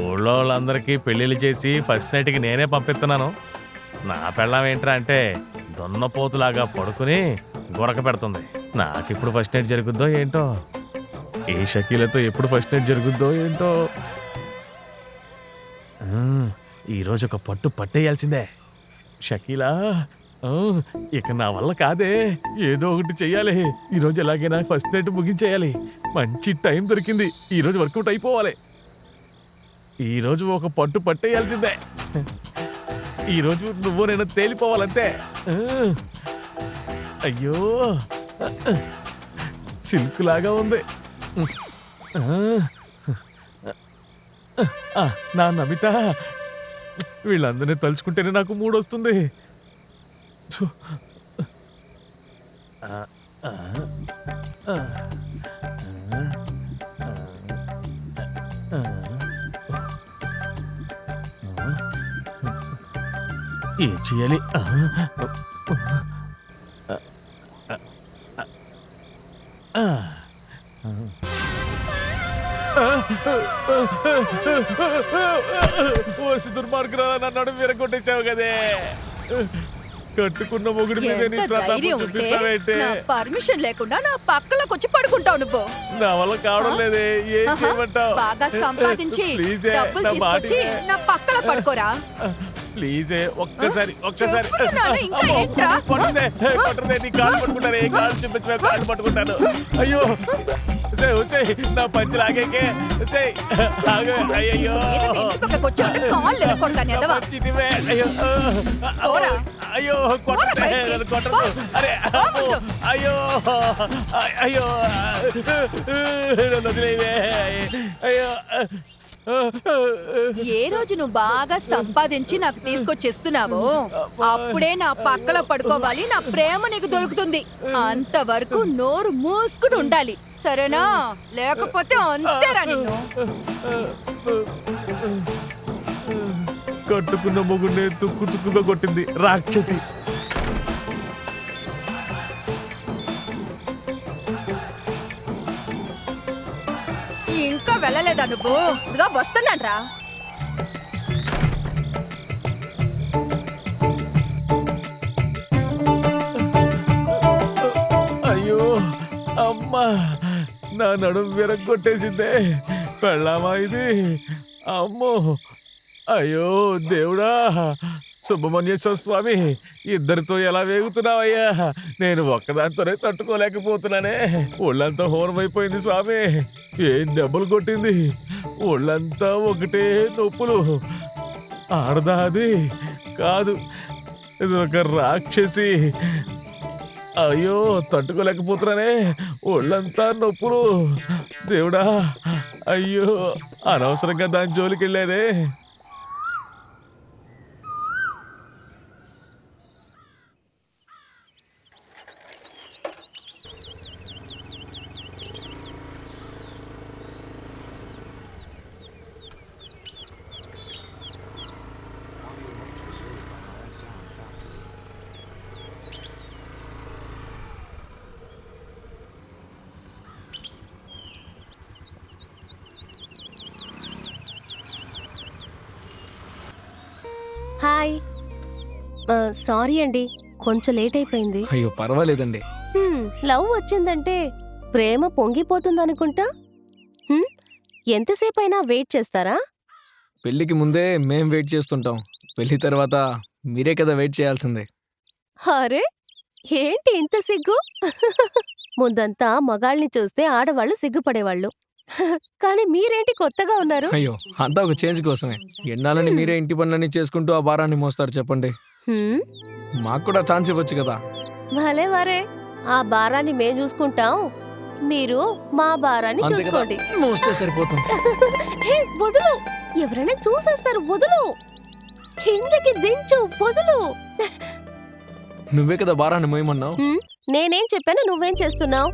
ఊళ్ళో వాళ్ళందరికీ పెళ్ళిళ్ళు చేసి ఫస్ట్ నైట్కి నేనే పంపిస్తున్నాను. నా పెళ్ళం ఏంట్రా అంటే దొన్నపోతులాగా పడుకుని గురక పెడుతుంది. నాకు ఇప్పుడు ఫస్ట్ నైట్ జరుగుద్దో ఏంటో? ఈ షకీలతో ఎప్పుడు ఫస్ట్ నైట్ జరుగుద్దో ఏంటో? ఈరోజు ఒక పట్టు పట్టేయాల్సిందే. షకీలా ఇక నా వల్ల కాదే. ఏదో ఒకటి చెయ్యాలి. ఈరోజు ఎలాగైనా ఫస్ట్ నైట్ ముగించేయాలి. మంచి టైం దొరికింది. ఈరోజు వర్కౌట్ అయిపోవాలి. ఈరోజు ఒక పట్టు పట్టేయాల్సిందే. ఈరోజు నువ్వు నేను తేలిపోవాలంతే. అయ్యో. సిల్క్ లాగా ఉంది. నా నమిత. వీళ్ళందరినీ తలుచుకుంటేనే నాకు మూడు వస్తుంది ఛు. ఆ, ఆ, ఆ, ఆ, ఆ. ఏం చేయాలి ఆ, ఆ, ఆ, ఆ. ఓసి దుర్మార్గురా నా విరగొట్టేసావు కదే కట్టుకున్న మొగుడి మీద నీ ఎంత ప్రతాపం ధైర్యం ఉంటే చూపిస్తావేంటే? నా పర్మిషన్ లేకుండా నా పక్కలోకి వచ్చి పడుకుంటావు నువ్వు. నా వల్ల కావడం లేదే. ఏం ఆహా, చేయమంటావు? బాగా సంపాదించి ప్లీజే డబ్బులు నా మాట తీసుకొచ్చి. నా పక్కన పడుకోరా? ప్లీజే ఒక్కసారి ఒక్కసారి. చెప్తున్నాను, ఇంకా అమ్మో, ఏంట్రా? కొట్టదే కొట్టదే నీ కాళ్ళు పట్టుకుంటాను ఏ కాళ్ళు చూపించమే కాళ్ళు పట్టుకుంటాను. అయ్యో సే ఉసే నా పంచి లాగేకే. సే ఆగు అయ్యో ఇంటి పక్కకు వచ్చి ఉంటే కాళ్ళు ఎరగొడతాను ఎదవా చిటివే అయ్యో పోరా. అయ్యో పోరా. నన్ను పో. అరే. అయ్యో అయ్యో నన్ను వదిలేవే. అయ్యో ఏ రోజు నువ్వు బాగా సంపాదించి నాకు తీసుకొచ్చిస్తున్నావో అప్పుడే నా పక్కల పడుకోవాలి నా ప్రేమ నీకు దొరుకుతుంది. అంతవరకు నోరు మూసుకుని ఉండాలి సరేనా? లేకపోతే అంతేరా నిన్ను. కట్టుకున్న మొగుడిని తుక్కు తుక్కుగా కొట్టింది రాక్షసి. ఇంకా వెళ్ళలేదా నువ్వు? ఇదిగా వస్తున్నాను రా. అయ్యో అమ్మా నా నడుము విరగొట్టేసిందే పెళ్ళామా ఇది? అమ్మో అయ్యో దేవుడా! సుబ్రహ్మణ్యేశ్వర స్వామి ఇద్దరితో ఎలా వేగుతున్నావయ్యా? నేను ఒక్కదాంతోనే తట్టుకోలేకపోతున్నానే. ఒళ్ళంతా హోరమైపోయింది స్వామి. ఏం దెబ్బలు కొట్టింది? ఒళ్ళంతా ఒకటే నొప్పులు. ఆడదా అది? కాదు. ఇది ఒక రాక్షసి. అయ్యో తట్టుకోలేకపోతున్నానే. ఒళ్ళంతా నొప్పులు. దేవుడా అయ్యో అనవసరంగా దాని జోలికి వెళ్ళేదే హాయ్. సారీ అండి కొంచెం లేట్ అయిపోయింది. అయ్యో పర్వాలేదండి. లవ్ వచ్చిందంటే ప్రేమ పొంగిపోతుందనుకుంటా? హ్మ్, ఎంతసేపు అయినా వెయిట్ చేస్తారా? పెళ్ళికి ముందే మేం వెయిట్ చేస్తుంటాం. పెళ్ళి తర్వాత మీరే కదా వెయిట్ చేయాల్సిందే. అరే ఏంటి ఇంత సిగ్గు? ముందంతా మగాళ్ళని చూస్తే ఆడవాళ్ళు సిగ్గుపడేవాళ్ళు. కానీ మీరేంటి కొత్తగా ఉన్నారు? అయ్యో అంతా ఒక చేంజ్ కోసమే. ఎన్నాలని మీరే ఇంటి పనులన్నీ చేసుకుంటూ ఆ భారాన్ని మోస్తారు చెప్పండి. హ్మ్, మాకు కూడా ఛాన్స్ ఇవ్వచ్చు కదా. భలే మరే ఆ భారాన్ని మేం చూసుకుంటాం. మీరు మా భారాన్ని అంతే కదా. చూసుకోండి. మోస్తే సరిపోతుంది. హే, వదులు. ఎవరైనా చూసేస్తారు వదులు. కిందకి దించు వదులు. నువ్వే కదా భారాన్ని మోయమన్నావు? హ్మ్, నేనేం చెప్పాను నువ్వేం చేస్తున్నావు?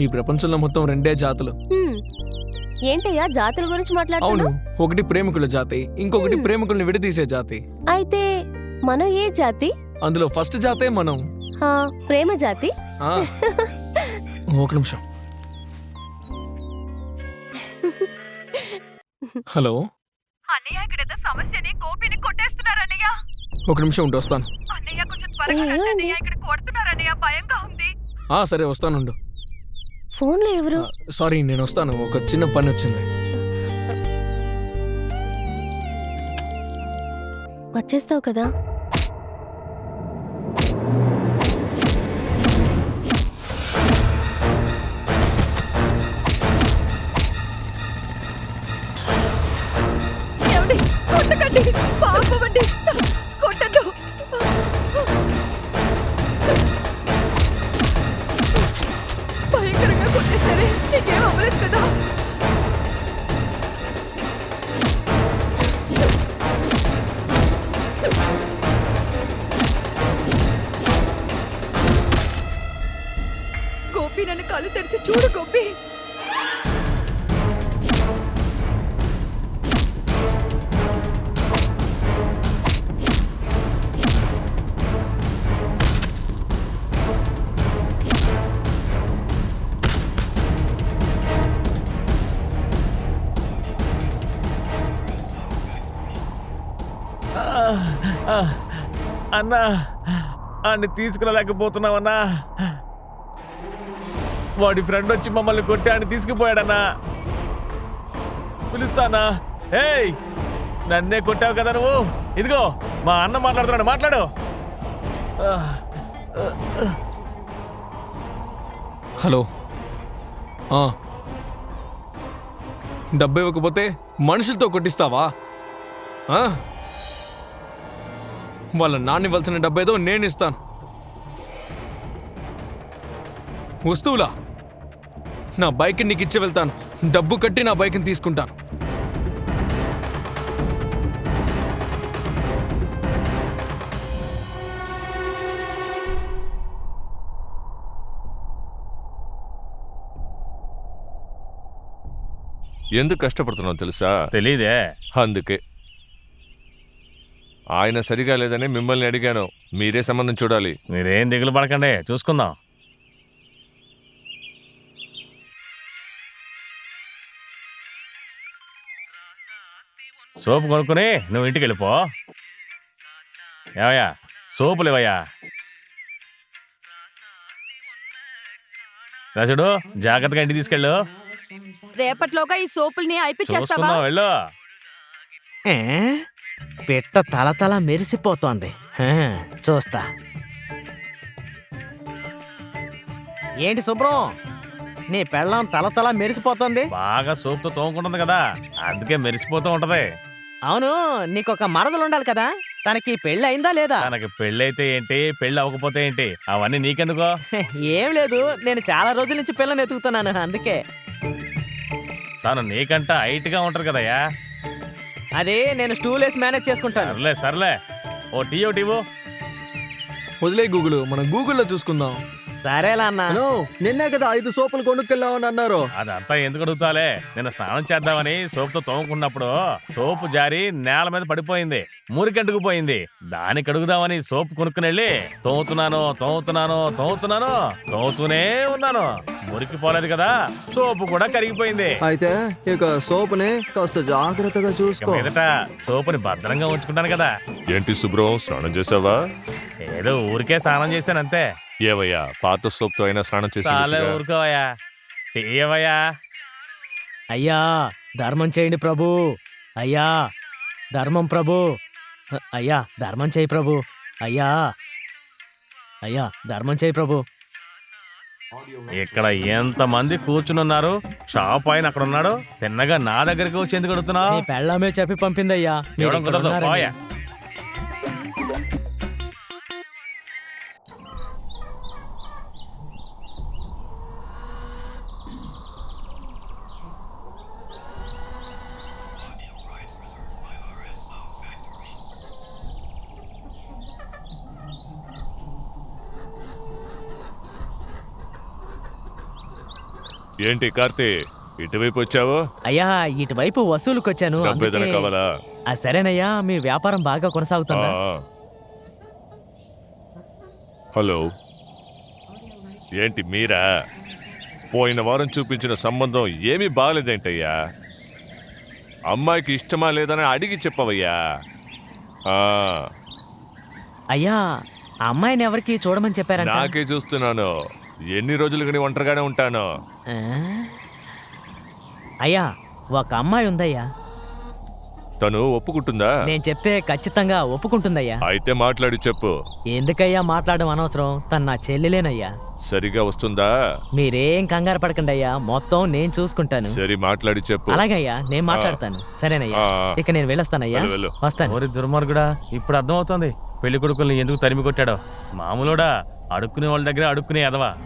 ఈ ప్రపంచంలో మొత్తం రెండే జాతులు. ఏంటయ్యా జాతుల గురించి అవును మాట్లాడుతున్నావు ఒకటి ప్రేమికుల జాతి ఇంకొకటి. ప్రేమికుల్ని విడదీసే జాతి. అయితే మనం ఏ జాతి? అందులో ఫస్ట్ జాతే మనం. ఆ, ప్రేమ జాతి? ఆ. ఒక నిమిషం. హలో? అన్నయ్య ఇక్కడ ఏదో సమస్యని గోపిని కొట్టేస్తున్నారన్నయ్య. ఒక నిమిషం ఉండి వస్తాను. అన్నయ్య కొంచెం త్వరగా రండి అన్నయ్య, ఇక్కడ కొడుతున్నారన్నయ్య భయంగా ఉంది. ఆ, సరే వస్తానుండు. ఫోన్లో ఎవరు? సారీ నేను వస్తాను. ఒక చిన్న పని వచ్చింది. వచ్చేస్తావు కదా? పాపమండి గోపి నన్ను కళ్ళు తెరిచి చూడు గోపి. అన్నా అన్ని తీసుకురాలేకపోతున్నావన్నా వాడి ఫ్రెండ్ వచ్చి మమ్మల్ని కొట్టి ఆయన తీసుకుపోయాడన్నా. పిలుస్తానా? ఏయ్! నన్నే కొట్టావు కదా నువ్వు? ఇదిగో మా అన్న మాట్లాడుతున్నాడు మాట్లాడు. హలో. డబ్బు ఇవ్వకపోతే మనుషులతో కొట్టిస్తావా? వాళ్ళ నాన్న ఇవ్వాల్సిన డబ్బేదో నేను ఇస్తాను. వస్తువులా? నా బైక్ నీకు ఇచ్చి వెళ్తాను. డబ్బు కట్టి నా బైక్ని తీసుకుంటాను. ఎందుకు కష్టపడుతున్నావు తెలుసా? తెలీదే. అందుకే. ఆయన సరిగా లేదని మిమ్మల్ని అడిగాను. మీరే సంబంధం చూడాలి. మీరేం దిగులు పడకండి. చూసుకుందాం. సోపు కొనుక్కుని నువ్వు ఇంటికి వెళ్ళిపో. ఏవయ్యా సోపులు ఇవయ్యా రాజుడు జాగ్రత్తగా ఇంటికి తీసుకెళ్ళు. రేపట్లోగా ఈ సోపుల్ని అయిపించేస్తావా? చూసుకుందాం వెళ్ళు. ఏ? పిట్ట తల తల మెరిసిపోతోంది. హ, చూస్తా. ఏంటి శుభ్రం? నీ పెళ్ళం తల తల మెరిసిపోతోంది? బాగా సోపుతో తోముకుంటుంది కదా అందుకే మెరిసిపోతూ ఉంటది. అవును నీకొక మరదలు ఉండాలి కదా. తనకి పెళ్ళి అయిందా లేదా? తనకి పెళ్ళైతే ఏంటి పెళ్ళి అవ్వకపోతే ఏంటి? అవన్నీ నీకెందుకో? ఏం లేదు నేను చాలా రోజుల నుంచి పిల్లని ఎతుకుతున్నాను అందుకే. తను నీకంట హైట్గా ఉంటది కదయ్యా. అది నేను స్టూల్ వేసి మేనేజ్ చేసుకుంటాను. సర్లే సర్లే. ఓ టీ ఓ టీవు వదిలే గూగుల్ మనం గూగుల్లో చూసుకుందాం. సరేలా అన్న హలో నిన్నే కదా ఐదు సోపులు కొనుక్కెళ్ళామని అన్నారు. అదంతా ఎందుకు అడుగుతాలే? నిన్న స్నానం చేద్దామని సోపుతో తోముకున్నప్పుడు సోపు జారి నేల మీద పడిపోయింది మురికంటుకుపోయింది. దానికి అడుగుదామని సోపు కొనుక్కుని వెళ్ళి తోముతున్నాను తోముతున్నాను తోముతున్నాను తోముతూనే ఉన్నాను. మురికి పోలేదు కదా సోపు కూడా కరిగిపోయింది. అయితే ఇక సోపుని కాస్త జాగ్రత్తగా ఇక చూసుకో మీదట సోపుని భద్రంగా ఉంచుకుంటాను కదా. ఏంటి శుభ్రం స్నానం చేసావా? ఏదో ఊరికే స్నానం చేశాను అంతే ఏవయ్యా? పాత సోప్తో అయినా స్నానం చేసి చాలే. ఊరుకోవయ్యా. టీయవయ్యా అయ్యా ధర్మం చేయండి ప్రభు. అయ్యా ధర్మం ప్రభు. అయ్యా ధర్మం చేయి ప్రభు. అయ్యా అయ్యా ధర్మం చేయి ప్రభు. ఇక్కడ ఎంత మంది కూర్చుని ఉన్నారు షాప్ ఆయన అక్కడ ఉన్నాడు తిన్నగా నా దగ్గరికి వచ్చి ఎందుకు అడుగుతున్నావు? నీ పెళ్ళామే చెప్పి పంపిందయ్యా. మీరు ఇక్కడ కుదరదు ఉన్నారని. పోయా. ఏంటి కార్తీ ఇటువైపు వచ్చావు? అయ్యా ఇటువైపు వసూలుకి వచ్చాను డబ్బు ఏదైనా అందుకే- కావాలా? ఆ, సరేనయ్యా మీ వ్యాపారం బాగా కొనసాగుతుందా? ఆ. హలో. ఏంటి మీరా? పోయిన వారం చూపించిన సంబంధం ఏమీ బాగలేదేంటయ్యా? అమ్మాయికి ఇష్టమా లేదని అడిగి చెప్పవయ్యా. ఆ, అయ్యా ఆ అమ్మాయిని ఎవరికి చూడమని చెప్పారంట? నాకే చూస్తున్నాను. ఎన్ని రోజులు కానీ ఒంటరిగానే ఉంటాను? ఆ? అయ్యా ఒక అమ్మాయి ఉందయ్యా. తను ఒప్పుకుంటుందా? నేను చెప్తే ఖచ్చితంగా ఒప్పుకుంటుందయ్యా. అయితే మాట్లాడి చెప్పు. ఎందుకయ్యా మాట్లాడడం అనవసరం? తను నా చెల్లెలేనయ్యా. సరిగా వస్తుందా? మీరేం కంగారు పడకండి అయ్యా మొత్తం నేను చూసుకుంటాను. సరి మాట్లాడి చెప్పు. అలాగయ్యా నేను మాట్లాడతాను. సరేనయ్యా. ఆ. ఇక నేను వెళ్ళొస్తానయ్యా. వెళ్ళు, వెళ్ళు. వస్తాను. ఓరి దుర్మార్గుడా ఇప్పుడు అర్థమవుతోంది. పెళ్ళి కొడుకుల్ని ఎందుకు తరిమి కొట్టాడో. మామూలుడా అడుక్కునే వాళ్ళ దగ్గర అడుక్కునే ఎదవా